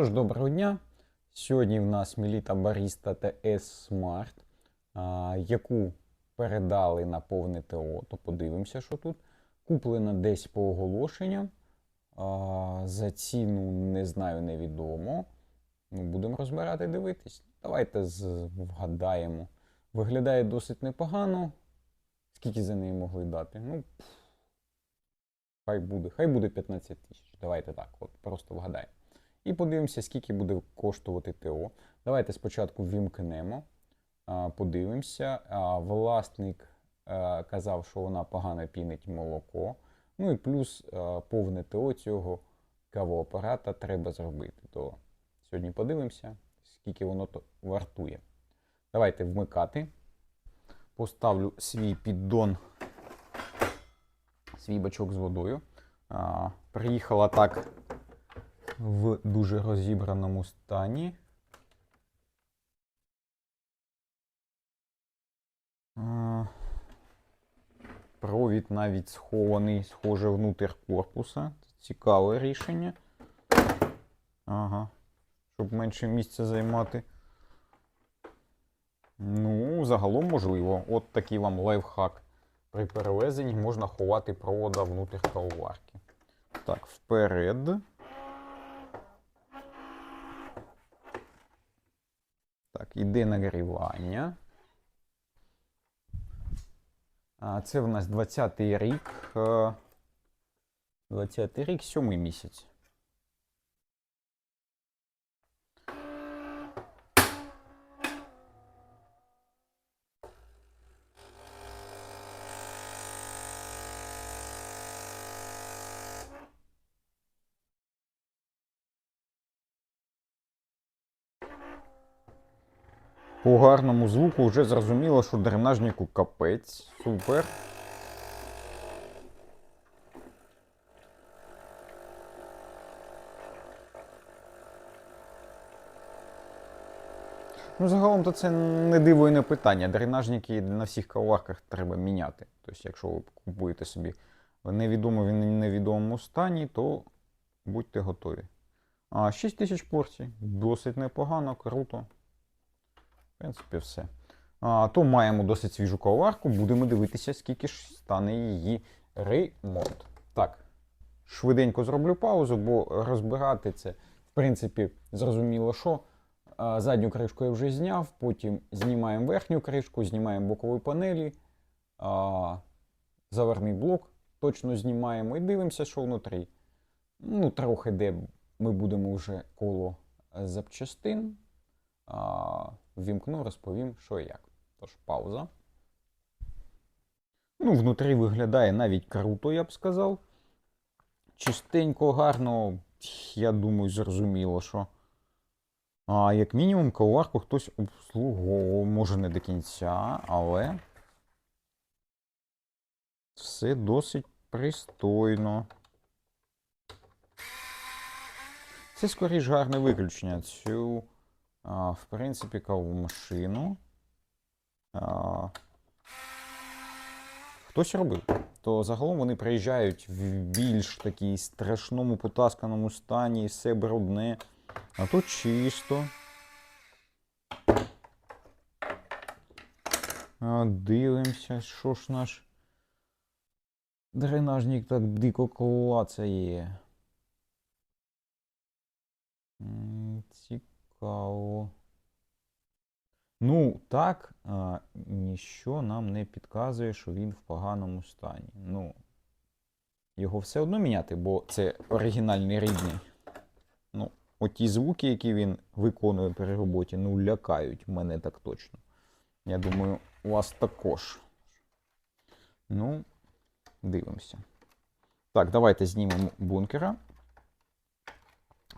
Тож, доброго дня. Сьогодні в нас Міліта Баріста TS Smart, яку передали на повне ТО. То подивимося, що тут. Куплена десь по оголошенням. За ціну не знаю, невідомо. Ну, будемо розбирати, дивитись. Давайте вгадаємо. Виглядає досить непогано. Скільки за неї могли дати? Ну, пф, хай буде. Хай буде 15 тисяч. Давайте так, от просто вгадаємо. І подивимося, скільки буде коштувати ТО. Давайте спочатку вімкнемо, подивимося. Власник е, казав, що вона погано пінить молоко. Ну і плюс е, повне ТО цього кавоапарата треба зробити. То сьогодні подивимося, скільки воно вартує. Давайте вмикати. Поставлю свій піддон, свій бачок з водою. Приїхала так в дуже розібраному стані. Провід навіть схований, схоже, внутрь корпуса. Цікаве рішення. Ага. Щоб менше місця займати. Ну, загалом можливо. От такий вам лайфхак. При перевезенні можна ховати провода внутрь кавоварки. Так, вперед. Так, іде нагрівання. Це в нас 20-й рік. е, 20-й рік, 7 місяць. По гарному звуку вже зрозуміло, що дренажнику капець. Супер. Ну, загалом то це не диво і не питання. Дренажники на всіх каварках треба міняти. Тобто, якщо ви купуєте собі в невідомому в невідомому стані, то будьте готові. А 6 тисяч порцій. Досить непогано, круто. В принципі, все. А, то маємо досить свіжу каварку. Будемо дивитися, скільки ж стане її ремонт. Так, швиденько зроблю паузу, бо розбирати це, в принципі, зрозуміло, що. Задню кришку я вже зняв, потім знімаємо верхню кришку, знімаємо бокові панелі, а, заварний блок точно знімаємо і дивимося, що внутрі. Ну, трохи де ми будемо вже коло е, запчастин. Ввімкну, розповім, що і як. Тож, пауза. Ну, внутрі виглядає навіть круто, я б сказав. Чистенько, гарно, я думаю, зрозуміло, що. А, як мінімум, каварку хтось обслуговував, може не до кінця, але все досить пристойно. Це скоріш гарне виключення. Цю, в принципі, каву машину. Хтось робив. То загалом вони приїжджають в більш такій страшному потасканому стані, все брудне. А тут чисто. А, дивимося, що ж наш дренажник так дико клацає. М, Цікаво. Ну, так, а, ніщо нам не підказує, що він в поганому стані. Ну, його все одно міняти, бо це оригінальний рідний. Ну, оті звуки, які він виконує при роботі, ну, лякають мене так точно. Я думаю, у вас також. Ну, дивимося. Так, давайте знімемо бункера.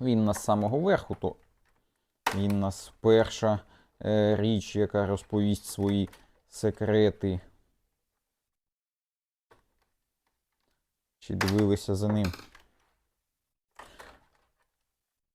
Він з самого верху, то він нас перша е, річ, яка розповість свої секрети. Чи дивилися за ним?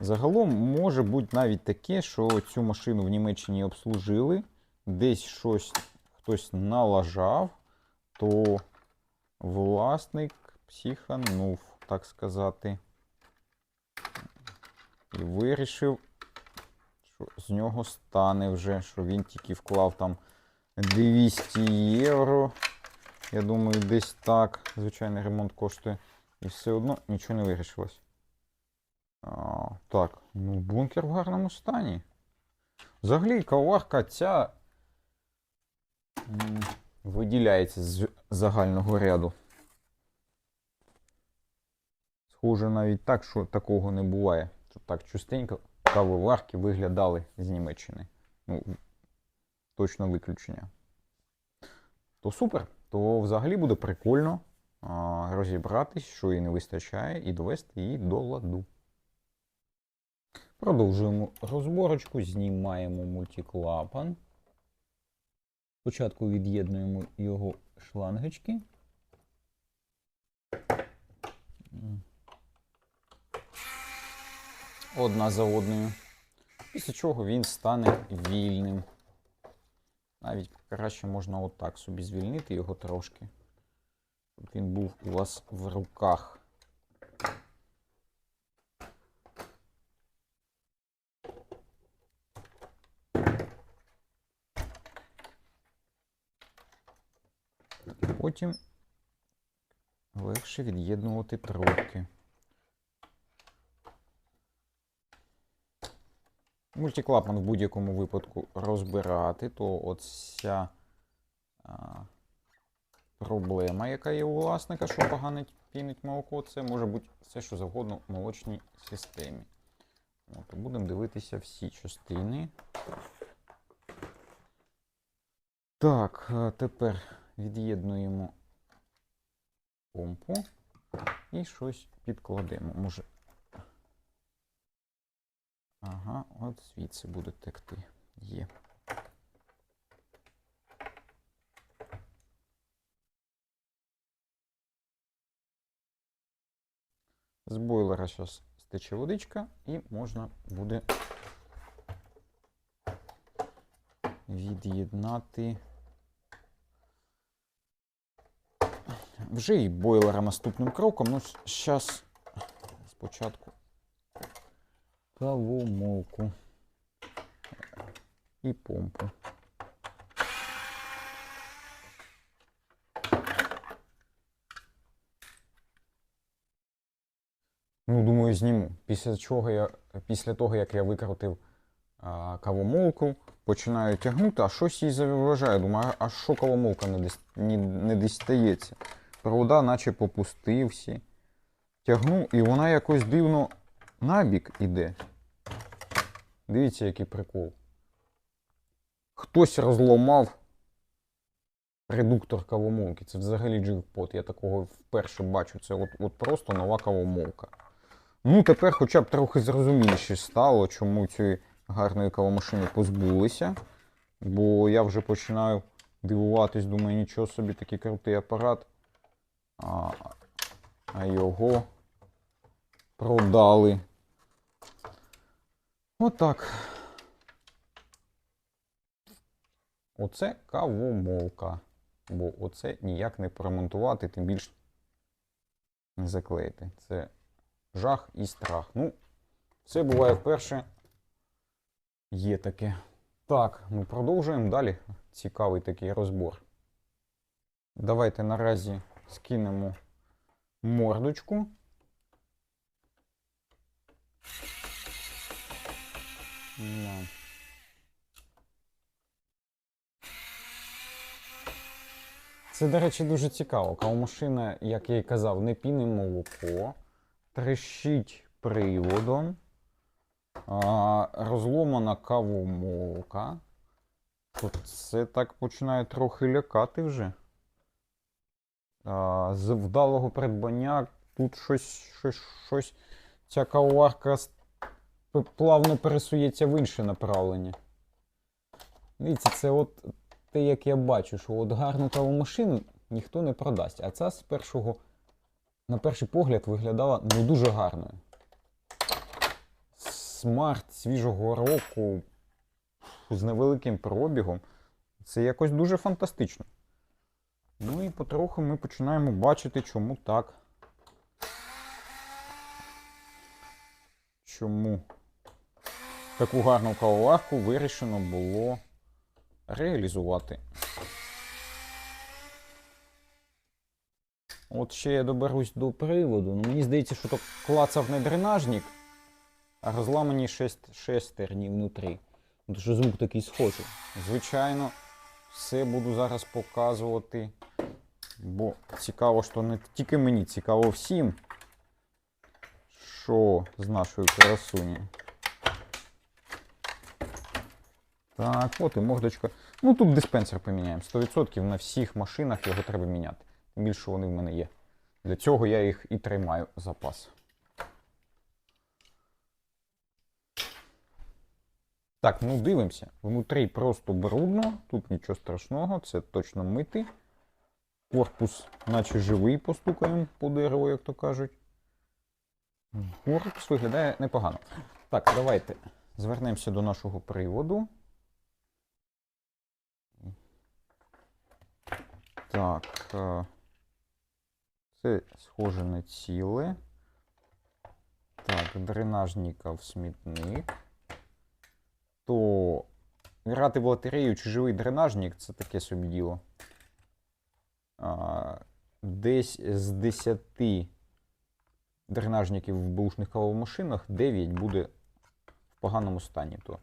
Загалом може бути навіть таке, що цю машину в Німеччині обслужили, десь щось хтось налажав, то власник психанув, так сказати. і вирішив, що з нього стане вже, що він тільки вклав там 200 євро. Я думаю, десь так. Звичайний ремонт коштує. І все одно нічого не вирішилось. Так, ну бункер в гарному стані. Взагалі, каварка ця виділяється з загального ряду. Схоже навіть так, що такого не буває. Що так частенько кавоварки виглядали з Німеччини. Ну, точно виключення. То супер. То взагалі буде прикольно а, розібратись, що їй не вистачає, і довести її до ладу. Продовжуємо розборочку, знімаємо мультиклапан. Спочатку від'єднуємо його шлангочки. Одна за одною. Після чого він стане вільним. Навіть краще можна отак собі звільнити його трошки. Щоб він був у вас в руках. Потім легше від'єднувати трубки. Мультиклапан в будь-якому випадку розбирати, то от ця а, проблема, яка є у власника, що погано пінить молоко, це може бути все, що завгодно в молочній системі. От, будемо дивитися всі частини. Так, тепер від'єднуємо помпу і щось підкладемо. Може. Ага, от звідси буде текти. Є. З бойлера зараз стече водичка і можна буде від'єднати вже і бойлера наступним кроком. Ну, зараз спочатку кавомолку і помпу. Ну, думаю, зніму. Після чого я, після того, як я викрутив а, кавомолку, починаю тягнути, а щось їй заважає. Думаю, а що кавомолка не, ні- не дістається? Провода наче попустив. Тягну, і вона якось дивно набік іде. Дивіться, який прикол. Хтось розломав редуктор кавомолки. Це взагалі джекпот. Я такого вперше бачу. Це от, от просто нова кавомолка. Ну, тепер хоча б трохи зрозуміліше стало, чому цієї гарної кавомашини позбулися. Бо я вже починаю дивуватись, думаю, нічого собі такий крутий апарат. А, а його продали. Отак. Оце кавомолка. Бо оце ніяк не поремонтувати, тим більше не заклеїти. Це жах і страх. Ну, все буває вперше. Є таке. Так, ми продовжуємо далі. Цікавий такий розбор. Давайте наразі скинемо мордочку. Да. Це, до речі, дуже цікаво. Кавомашина, як я і казав, не піне молоко, трещить приводом, а, розломана кавомолка. Це так починає трохи лякати вже. З вдалого придбання тут щось, щось, щось ця кавоварка плавно пересується в інше направлення. Дивіться, це от те, як я бачу, що от гарну кавомашину ніхто не продасть. А ця з першого, на перший погляд, виглядала ну дуже гарною. Смарт свіжого року з невеликим пробігом. Це якось дуже фантастично. Ну і потроху ми починаємо бачити, чому так. Чому таку гарну кавоварку вирішено було реалізувати. От ще я доберусь до приводу. Ну, мені здається, що то клацав не дренажник, а розламані шест, шестерні внутрі. Ну, Тому звук такий схожий. Звичайно, все буду зараз показувати. Бо цікаво, що не тільки мені, цікаво всім, що з нашою красуні. Так, от і мордочка. Ну тут диспенсер поміняємо. 100% на всіх машинах його треба міняти. Тим більше вони в мене є. Для цього я їх і тримаю запас. Так, ну дивимося. Внутрі просто брудно, тут нічого страшного, це точно мити. Корпус, наче живий, постукаємо по дереву, як то кажуть. Корпус виглядає непогано. Так, давайте звернемося до нашого приводу. Так. е, Це схоже на ціле. Так, дренажника в смітник. То грати в лотерею чи живий дренажник це таке собі діло. Десь з 10 дренажників в бушних кавомашинах 9 буде в поганому стані. То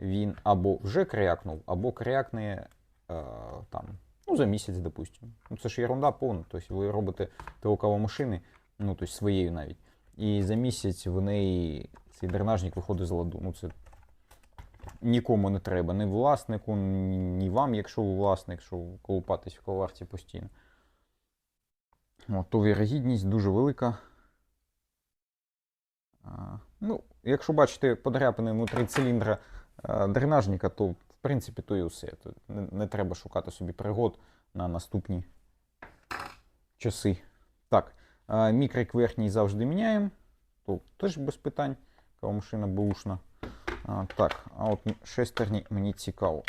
він або вже крякнув, або крякне е, там, ну, за місяць, допустимо. Ну, це ж ерунда повна. Тобто ви робите ТО кавомашини, ну, тобто своєю навіть. І за місяць в неї цей дренажник виходить з ладу. Ну, це нікому не треба, ні власнику, ні вам, якщо ви власник, що колупатись в коварці постійно. От, то вірогідність дуже велика. Ну, якщо бачите подряпини внутрі циліндра дренажника, то в принципі то і. То не, треба шукати собі пригод на наступні часи. Так, мікрик верхній завжди міняємо. То теж без питань. Кавомашина бушна. Так, а от шестерні мені цікаво.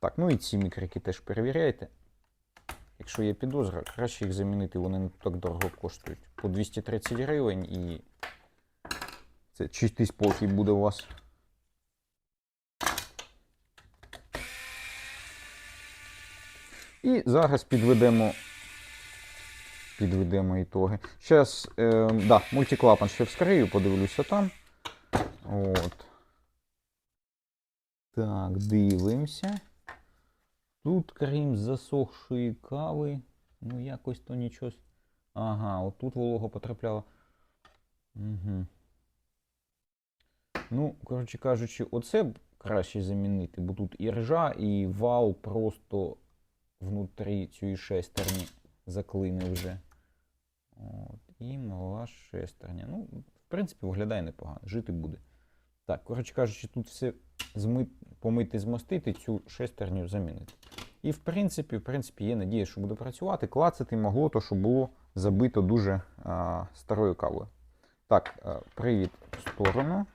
Так, ну і ці мікрики теж перевіряйте. Якщо є підозра, краще їх замінити, вони не так дорого коштують. По 230 гривень і це чистий спокій буде у вас. І зараз підведемо. Підведемо ітоги. Зараз, е, да, мультиклапан ще вскрию, подивлюся там. От. Так, дивимося. Тут, крім засохшої кави, ну якось то нічого. Ага, от тут волога потрапляла. Угу. Ну, коротше кажучи, оце б краще замінити, бо тут і ржа, і вал просто внутрі цієї шестерні заклини вже. От, і мала шестерня. Ну, в принципі, виглядає непогано, жити буде. Так, коротше кажучи, тут все зми... помити, змастити, цю шестерню замінити. І в принципі, в принципі, є надія, що буде працювати. Клацати могло то, що було забито дуже а, старою кавою. Так, а, привід в сторону.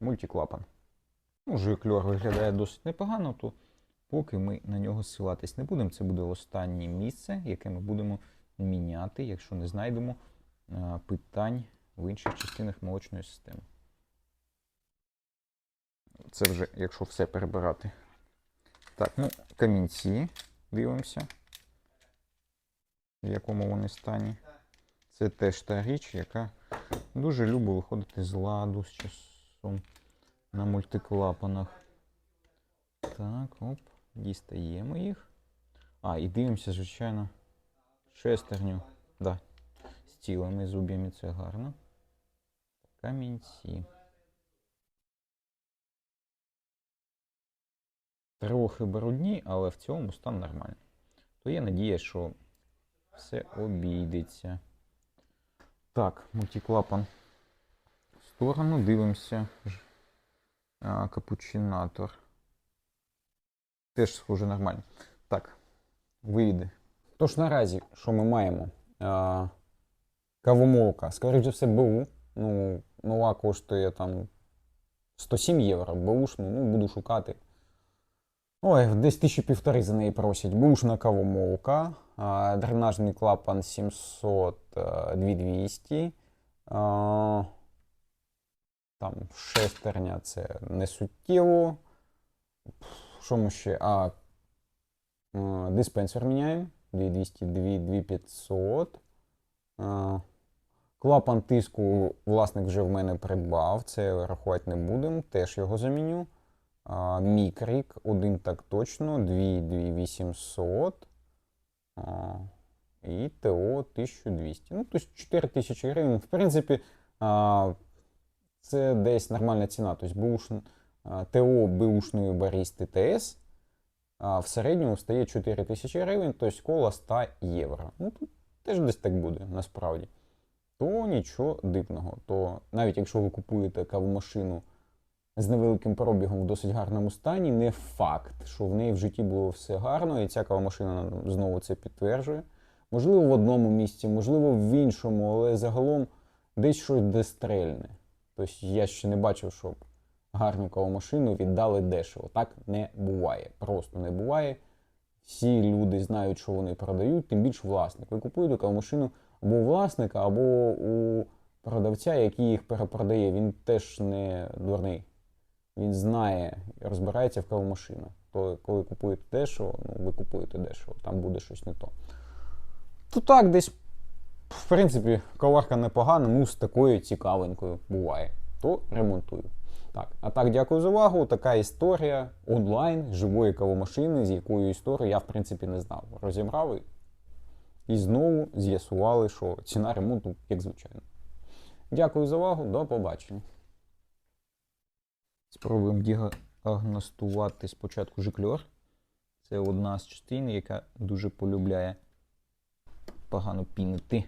Мультиклапан. Ну, жикльор виглядає досить непогано, то поки ми на нього ссилатись не будемо. Це буде останнє місце, яке ми будемо міняти, якщо не знайдемо а, питань в інших частинах молочної системи. Це вже, якщо все перебирати. Так, ну, камінці. Дивимося. В якому вони стані. Це теж та річ, яка дуже любить виходити з ладу з часом на мультиклапанах. Так, оп, дістаємо їх. А, і дивимося, звичайно, шестерню. Да. З цілими зуб'ями це гарно. Камінці. Трохи брудні, але в цілому стан нормальний. То є надія, що все обійдеться. Так, мультиклапан в сторону, дивимося. А, капучинатор. Теж схоже нормально. Так, вийде. Тож наразі, що ми маємо? А, кавомолка. Скоріше за все, БУ. Ну, нова коштує там 107 євро. Бушну, ну, буду шукати. Ой, десь тисячі півтори за неї просять. Бушна кавомолка, дренажний клапан 700 2200. там шестерня це не суттєво. Що ми ще? А, е, диспенсер міняємо. 2200, 2500. Е, Клапан тиску власник вже в мене придбав, це рахувати не будемо, теж його заміню. Мікрік, один так точно, 2800. І ТО 1200. Ну, тобто 4000 гривень. В принципі, це десь нормальна ціна. Тобто бушн, а, ТО бушної барісти ТС в середньому стає 4000 гривень, тобто коло 100 євро. Ну, тут теж десь так буде, насправді. То нічого дивного. То навіть якщо ви купуєте кавомашину з невеликим пробігом в досить гарному стані, не факт, що в неї в житті було все гарно, і ця кавомашина знову це підтверджує. Можливо, в одному місці, можливо, в іншому, але загалом десь щось дестрельне. Тобто я ще не бачив, щоб гарну кавомашину віддали дешево. Так не буває. Просто не буває. Всі люди знають, що вони продають, тим більше власник. Ви купуєте кавомашину або у власника, або у продавця, який їх перепродає. Він теж не дурний. Він знає, розбирається в кавомашинах. То коли купуєте дешево, ну ви купуєте дешево, там буде щось не то. То так, десь, в принципі, коварка непогана, ну з такою цікавенькою буває. То ремонтую. Так, а так, дякую за увагу. Така історія онлайн живої кавомашини, з якою історією я, в принципі, не знав. Розібрав і, і знову з'ясували, що ціна ремонту, як звичайно. Дякую за увагу, до побачення. Спробуємо діагностувати спочатку жикльор. Це одна з частин, яка дуже полюбляє погано пінити.